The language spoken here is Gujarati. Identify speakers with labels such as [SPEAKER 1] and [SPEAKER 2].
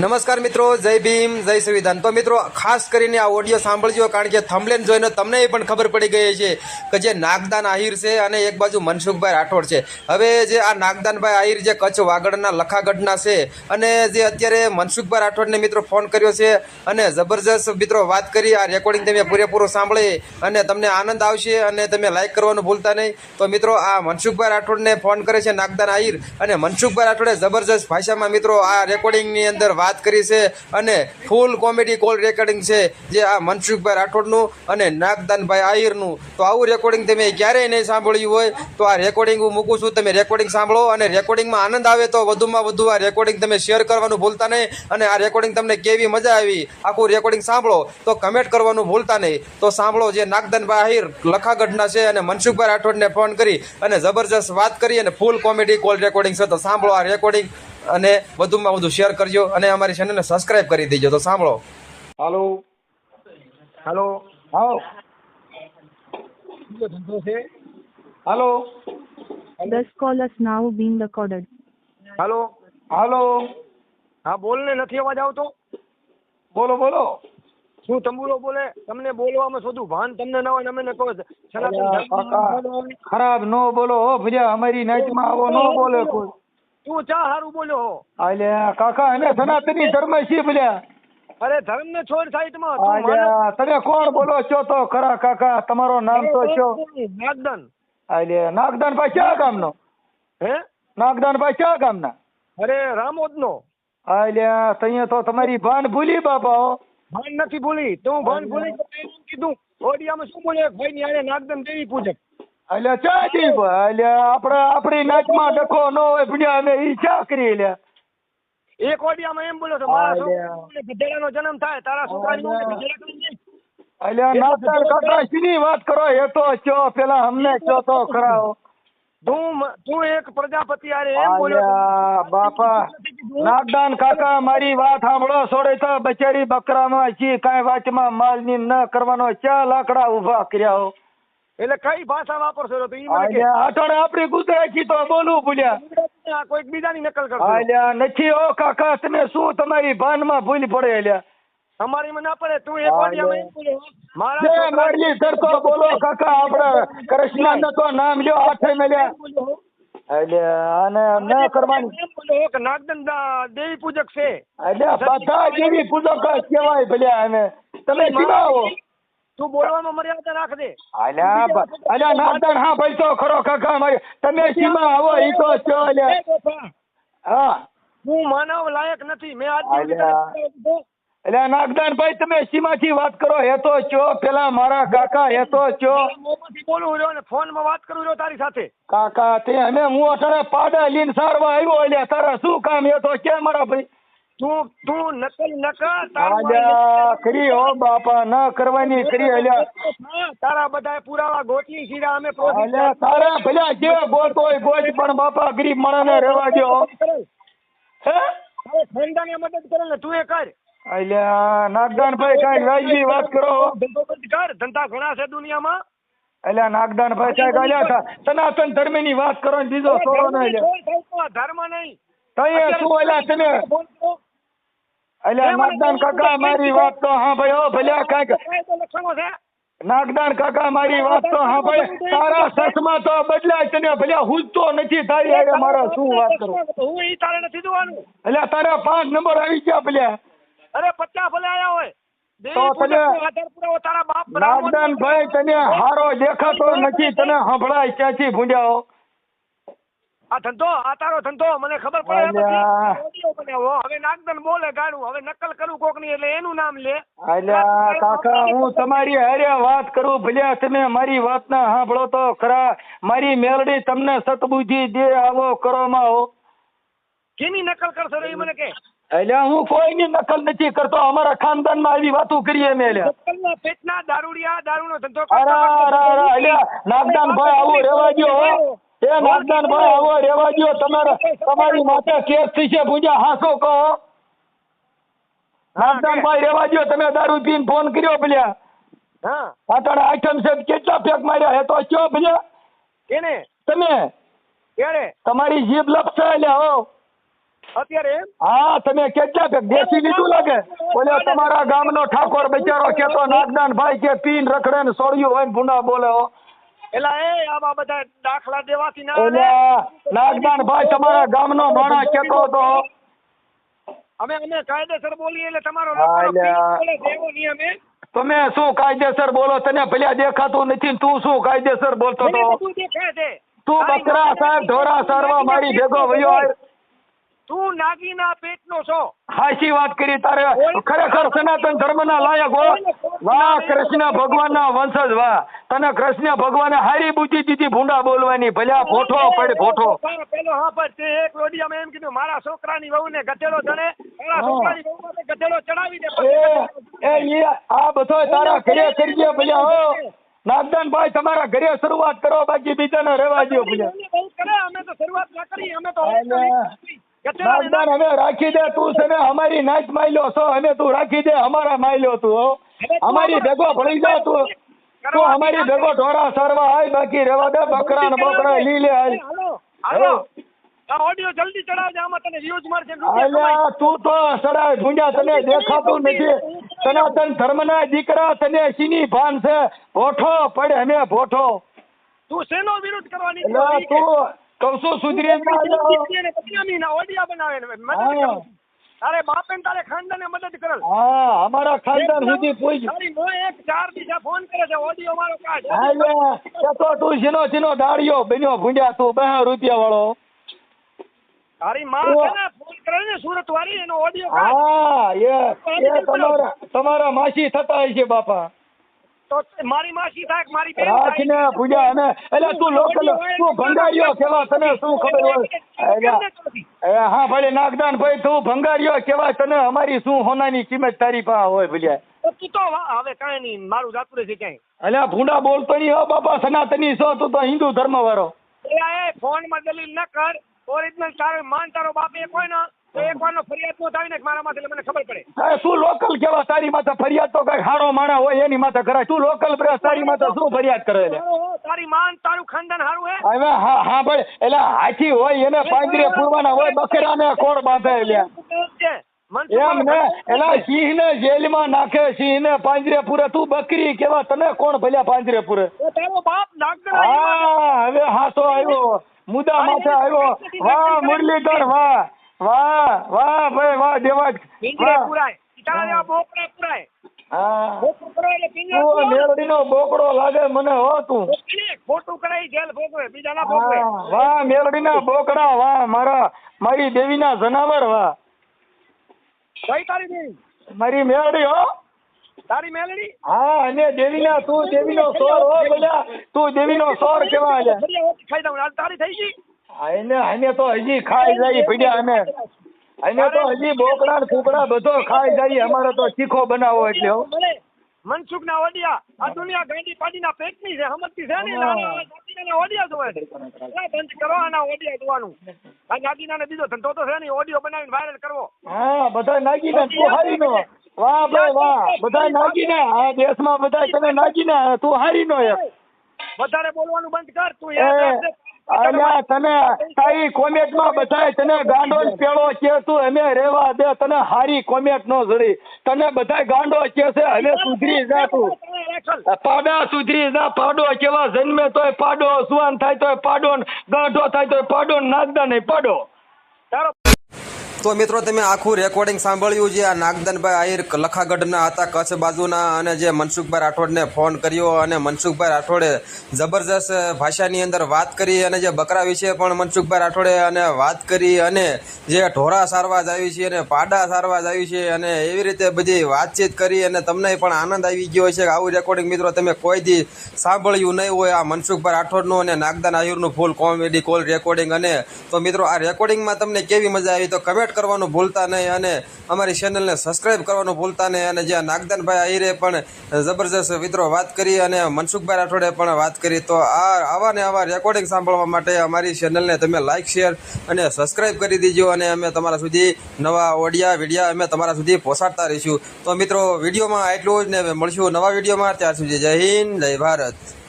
[SPEAKER 1] નમસ્કાર મિત્રો, જય ભીમ, જય સંવિધાન તો મિત્રો, ખાસ કરીને આ ઓડિયો સાંભળજો, કારણ કે થંબલેન જોઈને તમને પણ ખબર પડી ગઈ છે કે જે નાગદાન આહિર છે અને એક બાજુ મનસુખભાઈ રાઠોડ છે. હવે જે આ નાગદાનભાઈ આહિર જે કચ્છ વાગડના લખાગઢના છે અને જે અત્યારે મનસુખભાઈ રાઠોડને મિત્રો ફોન કર્યો છે અને જબરજસ્ત મિત્રો વાત કરી, આ રેકોર્ડિંગ તમે પૂરેપૂરું સાંભળી અને તમને આનંદ આવશે અને તમે લાઈક કરવાનું ભૂલતા નહીં. તો મિત્રો, આ મનસુખભાઈ રાઠોડને ફોન કરે છે નાગદાન આહિર અને મનસુખભાઈ રાઠોડે જબરજસ્ત ભાષામાં મિત્રો આ રેકોર્ડિંગની અંદર વાત કરી છે અને ફૂલ કોમેડી કોલ રેકોર્ડિંગ છે, જે આ મનસુખભાઈ રાઠોડનું અને નાગદાનભાઈ આહિરનું. તો આવું રેકોર્ડિંગ તમે ક્યારેય નહીં સાંભળ્યું હોય, તો આ રેકોર્ડિંગ હું મૂકું છું. તમે રેકોર્ડિંગ સાંભળો અને રેકોર્ડિંગમાં આનંદ આવે તો વધુમાં વધુ આ રેકોર્ડિંગ તમે શેર કરવાનું ભૂલતા નહીં અને આ રેકોર્ડિંગ તમને કેવી મજા આવી, આખું રેકોર્ડિંગ સાંભળો. તો કમેન્ટ કરવાનું ભૂલતા નહીં. તો સાંભળો જે નાગદાનભાઈ આહિર લખાગઢના છે અને મનસુખભાઈ રાઠોડને ફોન કરી અને જબરજસ્ત વાત કરી અને ફૂલ કોમેડી કોલ રેકોર્ડિંગ છે. તો સાંભળો આ રેકોર્ડિંગ અને વધુમાં વધુ શેર કરજો અને અમારી ચેનલને સબસ્ક્રાઇબ કરી દેજો. તો સાંભળો.
[SPEAKER 2] હાલો હાલો હાલો ધંધો છે? હાલો
[SPEAKER 3] દસ કોલર્સ is બીન રેકોર્ડેડ
[SPEAKER 2] હાલો હાલો હા બોલ ને નથી અવાજ આવતો? બોલો બોલો. શું તંબુરો બોલે? તમને બોલવામાં શોધું ભાન તમને ના હોય ને અમે ને કહો
[SPEAKER 4] ખરાબ નો બોલો હો ભર્યા અમારી નાઈટમાં આવો નો બોલે કોઈ.
[SPEAKER 2] તું ચા હારું બોલ્યો
[SPEAKER 4] એટલે કાકા અમે સનાતની ધર્મ છીએ ભર્યા
[SPEAKER 2] અરે ધર્મ ને છોડ સાઈડમાં
[SPEAKER 4] માં તમે કોણ બોલો છો તો? ખરા કાકા તમારો નામ તો છો.
[SPEAKER 2] નાગદન.
[SPEAKER 4] આલે નાગદાનભાઈ ક્યાં ગામનો?
[SPEAKER 2] હે?
[SPEAKER 4] નાગદાનભાઈ ક્યાં ગામના?
[SPEAKER 2] અરે રામોદ નો
[SPEAKER 4] એટલે તઅહીંયા તો તમારી ભાન ભૂલી બાપા હો.
[SPEAKER 2] ભાન નથી ભૂલી. તું ભાન ભૂલી કીધું. ઓડિયામાં શું બોલે? ભાઈ ની આને નાગદન દેવી પૂજક.
[SPEAKER 4] આલે ચા જી આલે આપણે આપણી નાચમાં ડખો નો હોય ભર્યા અમે ઈ ચા કરી લે
[SPEAKER 2] એક ઓડિયામાં એમ બોલ્યો છે મારા
[SPEAKER 4] અલ્યા.
[SPEAKER 2] છોકરાને ગધેડાનો જન્મ થાય તારા છોકરાની ઉંમરે
[SPEAKER 4] અલ્યા.
[SPEAKER 2] ગધેડા કરી દે.
[SPEAKER 4] અલ્યા નાગદાન કાકા શીની વાત કરો? એ તો છો પેલા અમને ચો તો ખરા હો.
[SPEAKER 2] તું તું એક પ્રજાપતિ આરે એમ બોલ્યો
[SPEAKER 4] બાપા નાગદાન કાકા મારી વાત સાંભળો છોડે તો બચારી બકરામાં છી કાંઈ વાતમાં માલની ન કરવાનો ચા લાકડા ઊભા કર્યા હો.
[SPEAKER 2] એટલે કઈ ભાષા વાપરશો તો ઈ મને કે.
[SPEAKER 4] અટણ આપણી ગુજરાતી તો બોલવું ભૂલ્યા.
[SPEAKER 2] આ કોઈક બીજાની નકલ કરશો.
[SPEAKER 4] આલ્યા નથી ઓ કાકા તમે શું તમારી ભાનમાં ભૂલ પડે આલ્યા?
[SPEAKER 2] અમારી મને પડે તું એક
[SPEAKER 4] અલ્યા.
[SPEAKER 2] બોલ્યો મારા છોકરાને
[SPEAKER 4] મોરલી બોલો કાકા આપણે કૃષ્ણ તો નામ લ્યો હાથે મેલ્યા. એટલે આને ન કરવાની.
[SPEAKER 2] એક નાગદન દેવી પૂજક છે.
[SPEAKER 4] એટલે બધા દેવી પૂજક કહેવાય ભલ્યા આને. તમે આવો
[SPEAKER 2] તું બોલવામાં મર્યાદા રાખ દે.
[SPEAKER 4] અલ્યા અલ્યા નાગદાન હા ભાઈ તો ખરો કાકા મારી તમે સીમા આવો ઈ તો છો અલ્યા. હા.
[SPEAKER 2] હું માનવ લાયક નથી. મેં આજ.
[SPEAKER 4] અલ્યા. નાગદાન ભાઈ તમે સીમાથી વાત કરો હે તો છો પેલા મારા કાકા હે તો છો
[SPEAKER 2] બોલું રહ્યો ને ફોનમાં વાત કરું રહ્યો તારી સાથે.
[SPEAKER 4] કાકા તે અમે હું અઠારે પાડા લીન સારવા આવ્યો એટલે તારા શું કામ? હે તો કે મારા ભાઈ.
[SPEAKER 2] તું તું નકલ ન કર તારું
[SPEAKER 4] કરી હો બાપા ન કરવાની કરી અલ્યા
[SPEAKER 2] તારા બધા પુરાવા ગોટલી સીધા અમે
[SPEAKER 4] અલ્યા તારા ભલ્યા જે ગોત ગોત પણ બાપા ગરીબ માણસને રહેવા દો હે?
[SPEAKER 2] ખાનદાને મદદ કરે ને તું એ કર.
[SPEAKER 4] અલ્યા નાગદાન ભાઈ કાંઈક વાજબી વાત કરો.
[SPEAKER 2] કર. ધંધા ઘણા છે દુનિયામાં.
[SPEAKER 4] અલ્યા નાગદાન ભાઈ કાંઈક અલ્યા સનાતન ધર્મની વાત કરો ને બીજો છોડો ને
[SPEAKER 2] ધર્મ નહીં
[SPEAKER 4] તઈએ શું અલ્યા તમે અલ્યા નાગદાન કાકા મારી વાત તો હા ભાઈ ઓ ભલ્યા
[SPEAKER 2] છે.
[SPEAKER 4] નાગદાન કાકા મારી વાત તો હા ભાઈ તારા સસમાં તો બદલાય તને ભલ્યા હુજતો નથી તારી હારે મારા શું વાત કરું?
[SPEAKER 2] હું ઈ તારે નથી જોવાનું.
[SPEAKER 4] એટલે તારા પાંચ નંબર આવી ગયા ભલ્યા
[SPEAKER 2] અરે પચાસ ભલે આયા હોય.
[SPEAKER 4] તો તને-
[SPEAKER 2] તારા બાપ
[SPEAKER 4] નાગદાન ભાઈ તને હારો દેખાતો નથી. તને સંભળાય ક્યાંથી ભૂંડ્યા હો?
[SPEAKER 2] આ ધંધો આ તારો ધંધો મને ખબર પડે. ઓડિયો બનાવો. હવે નાગદન બોલે ગાડું હવે નકલ કરું કોકની એટલે એનું નામ લે.
[SPEAKER 4] કાકા હું તમારી હારે વાત કરું ભલ્યા તમે મારી વાત ના સાંભળો તો ખરા. મારી મેલડી તમને સતબુદ્ધિ દે આવો કરો માં હો
[SPEAKER 2] કેની નકલ કરશો એ મને કે?
[SPEAKER 4] એટલે હું કોઈની નકલ નથી કરતો. અમારા ખાનદાનમાં આવી વાતો કરીએ અમે
[SPEAKER 2] એટલે પેટના દારૂડિયા દારૂનો ધંધો
[SPEAKER 4] નાગદાન ભાઈ આવું રેવા હો. એ નાગદાન ભાઈ આવો રેવા દ્યો. તમારા તમારી માથે કેસ થઈ છે. પૂજા હાસો કહો. નાગદાન ભાઈ રેવા દ્યો. તમે દારૂ પીને ફોન કર્યો ભલ્યા
[SPEAKER 2] હા.
[SPEAKER 4] પાટણ આઈટમ છે. કેટલા ફેક માર્યા હે તો કયો ભલ્યા
[SPEAKER 2] કેને?
[SPEAKER 4] તમે.
[SPEAKER 2] ક્યારે
[SPEAKER 4] તમારી જીભ લપસે એટલે હો.
[SPEAKER 2] અત્યારે
[SPEAKER 4] હા તમે કેટલા દેશી લીધું લાગે? બોલે તમારા ગામનો ઠાકોર બિચારો કેતો નાગદાન ભાઈ કે પીન રખડે ને સોળિયું હોય ને ભૂંડા બોલે હો.
[SPEAKER 2] એલા એ આવા બધા દાખલા દેવાથી ના
[SPEAKER 4] નાગદાન ભાઈ તમારા ગામનો માણસ કેતો તો
[SPEAKER 2] અમે અમે કાયદેસર બોલીએ એટલે તમારો એવો નિયમ
[SPEAKER 4] તમે શું કાયદેસર બોલો? તને ભલ્યા દેખાતું નથી તું શું કાયદેસર બોલતો તો બકરા સાહેબ ઢોરા સારવા મારી ભેગો વયો.
[SPEAKER 2] તું નાગીના પેટનો છો.
[SPEAKER 4] હાચી વાત કરી તારે ખરેખર સનાતન ધર્મના લાયક હો. વાહ કૃષ્ણ ભગવાનના વંશજ વાહ. તને કૃષ્ણ ભગવાને હારી બુદ્ધિ દીધી ભૂંડા બોલવાની ભલ્યા ફોટો પડે
[SPEAKER 2] ફોટો. પેલો હા પણ તે એક રોડિયામાં એમ કીધું મારા છોકરાની વહુને ગધેડો ચડે મારા છોકરાની વહુને ગધેડો ચડાવી દે
[SPEAKER 4] એ એ આ બધો તારા ઘરે કરજે ભલ્યા હો. નાગદાનભાઈ તમારા ઘરે શરૂઆત કરો બાકી બીજાને રહેવા દો ભલ્યા
[SPEAKER 2] અમે તો શરૂઆત ના કરી અમે તો ગધેડો
[SPEAKER 4] હવે રાખી દે તું છે ને અમારી નાચ માયલો છો અને તું રાખી દે અમારા માયલો તું હો. અમારી ભેગો ભળી જા તું. તું અમારી ભેગો ઢોરા સરવા આય બાકી રેવા દે બકરા ને બકરા લી? લે આય
[SPEAKER 2] હાલો હાલો. ઓડિયો જલ્દી ચડાવજે આમાં તને વ્યૂઝ મળશે
[SPEAKER 4] અલ્યા તું તો સડાય ભૂંજા તને દેખાતું નથી. સનાતન ધર્મના દીકરા તને સીની ભાન છે. ભોઠો પડે અમે ભોઠો.
[SPEAKER 2] તું શેનો વિરોધ કરવાની?
[SPEAKER 4] તું કઉ છું. સુધરી.
[SPEAKER 2] ઓડિયા બનાવે
[SPEAKER 4] હા.
[SPEAKER 2] તારે બાપે ને તારે ખાનદાને મદદ કરે
[SPEAKER 4] હા અમારા ખાનદાન સુધી પૂછ.
[SPEAKER 2] એક ચાર દીધા ફોન કરે છે ઓડિયો મારો કાઢ.
[SPEAKER 4] એ તો તું શીનો શીનો દાડિયો બન્યો ભૂંડ્યા તું બે રૂપિયા વાળો
[SPEAKER 2] તારી માં છે ને ફોન કરે ને સુરત વાળી એનો ઓડિયો
[SPEAKER 4] હા એ તમારા તમારા માસી થતા હશે બાપા.
[SPEAKER 2] તો મારી માસી થાય મારી બેન
[SPEAKER 4] રાખને પૂજા અને એટલે તું લોકલ તું ભંગારીયો કેવા તને શું ખબર હોય? હા ભલે નાગદાન ભાઈ તું ભંગારીયો કેવા તને અમારી શું હોનાની કિંમત તારી પાસે હોય ભલ્યા.
[SPEAKER 2] તો તું હવે કાંઈ નહીં મારું જાતું રહેશે ક્યાંય.
[SPEAKER 4] અલ્યા ભૂંડા બોલતો નહીં હો બાપા સનાતની છો તું તો હિન્દુ ધર્મ વાળો
[SPEAKER 2] એ ફોનમાં દલીલ ન કર. ઓરિજિનલ તારો માન તારો બાપ ના ને તો એક વાર ફરિયાદ નો થાય ને મારા માથે મને ખબર પડે.
[SPEAKER 4] હા, તું લોકલ કેવા તારી માથે ફરિયાદ તો કઈ હારો માણા હોય એની માથે કરાય? તું લોકલ બ્રે તારી માથે શું ફરિયાદ કરે લે
[SPEAKER 2] તારી માન તારું ખાનદાન હારું હે?
[SPEAKER 4] હવે હા હા ભાઈ એટલે હાથી હોય એને પાંજરે પૂરવાના હોય બકરાને કોડ બાંધે
[SPEAKER 2] છે.
[SPEAKER 4] એમ ને એલા સિંહ ને જેલમાં નાખે સિંહ ને પાંજરે પૂરે. તું બકરી કેવા તને કોણ ભલ્યા પાંજરે પૂરે?
[SPEAKER 2] તારો બાપ
[SPEAKER 4] હા હવે હાસો આવ્યો. મુદા માથે આવ્યો. વાહ મુરલીધર વાહ. વાહ વાહ ભાઈ વાહ દેવાજ
[SPEAKER 2] પિંજરે પુરાય તારા જેવા બોકડા પુરાય
[SPEAKER 4] હા તું. મેલડીનો બોકડો લાગે મને હો તું
[SPEAKER 2] ખોટું કરાય જેલ ભોગવે બીજા ના ભોગવે
[SPEAKER 4] વાહ મેલડીના બોકડા વાહ મારા મારી દેવીના જનાવર વાહ
[SPEAKER 2] કઈ તારી દેવી
[SPEAKER 4] મારી મેળડી હો
[SPEAKER 2] તારી મેલડી
[SPEAKER 4] હા અને દેવીના તું દેવીનો સોર હો બધા તું દેવીનો સોર કેવા
[SPEAKER 2] ખાઈ દઉં તારી થઈ ગઈ
[SPEAKER 4] એને આને તો હજી ખાઈ જાય પીડ્યા અમે. આને તો હજી બોકડા ને કુકડા બધો ખાઈ જાય અમારે તો ચીખો બનાવો એટલે
[SPEAKER 2] મનસુખ ના ઓડિયા આ દુનિયા ગાંધી પાડી ના પેટની છે સમજતી છે ને ઓડિયા જોવે બંધ કરો આના ઓડિયા જોવાનું? આ નાગીના ને બીજો ધંધો તો છે ને ઓડિયો બનાવીને વાયરલ કરવો.
[SPEAKER 4] હા બધા નાગીના તું હારી નો. વાહ ભાઈ વાહ. બધા નાગીને. આ દેશમાં બધા તને નાગીને તું હારી નો એક.
[SPEAKER 2] વધારે બોલવાનું બંધ કર તું.
[SPEAKER 4] અલ્યા તને તારી કોમેન્ટમાં બધાય તને ગાંડો પેળો કે તું અમે રેવા દે તને હારી કોમેન્ટ નો જડી તને બધાય ગાંડો કે છે હવે સુધરી જા તું. પાડા સુધરી જા પાડો કેવા જન્મે તોય પાડો સુવાન થાય તોય પાડો ગાંઠો થાય તોય પાડો ને નાગદા નહીં પાડો
[SPEAKER 1] તો મિત્રો તમે આખું રેકોર્ડિંગ સાંભળ્યું જે આ નાગદનભાઈ આહિર લખાગઢના હતા, કચ્છ બાજુના અને જે મનસુખભાઈ રાઠોડને ફોન કર્યો અને મનસુખભાઈ રાઠોડે જબરજસ્ત ભાષાની અંદર વાત કરી અને જે બકરા વિશે પણ મનસુખભાઈ રાઠોડે અને વાત કરી અને જે ઢોરા સારવા જ આવી છે અને પાડા સારવા જ આવી છે અને એવી રીતે બધી વાતચીત કરી અને તમને પણ આનંદ આવી ગયો છે કે આવું રેકોર્ડિંગ મિત્રો તમે કોઈ દી સાંભળ્યું નહીં હોય આ મનસુખભાઈ રાઠોડનું અને નાગદાન આહિરનું ફૂલ કોમેડી કોલ રેકોર્ડિંગ અને તો મિત્રો આ રેકોર્ડિંગમાં તમને કેવી મજા આવી તો કમેન્ટ કરવાનું ભૂલતા નહીં અને અમારી ચેનલને સબસ્ક્રાઈબ કરવાનું ભૂલતા નહીં અને જ્યાં નાગદાનભાઈ આહિરે પણ જબરજસ્ત મિત્રો વાત કરી અને મનસુખભાઈ રાઠોડે પણ વાત કરી, તો આ આવા ને આવા રેકોર્ડિંગ સાંભળવા માટે અમારી ચેનલને તમે લાઇક શેર અને સબસ્ક્રાઇબ કરી દીજો અને અમે તમારા સુધી નવા ઓડિયા, વિડિયા અમે તમારા સુધી પહોંચાડતા રહીશું. તો મિત્રો, વિડીયોમાં આટલું જ ને મળશું નવા વિડીયોમાં. ત્યાર સુધી જય હિન્દ, જય ભારત.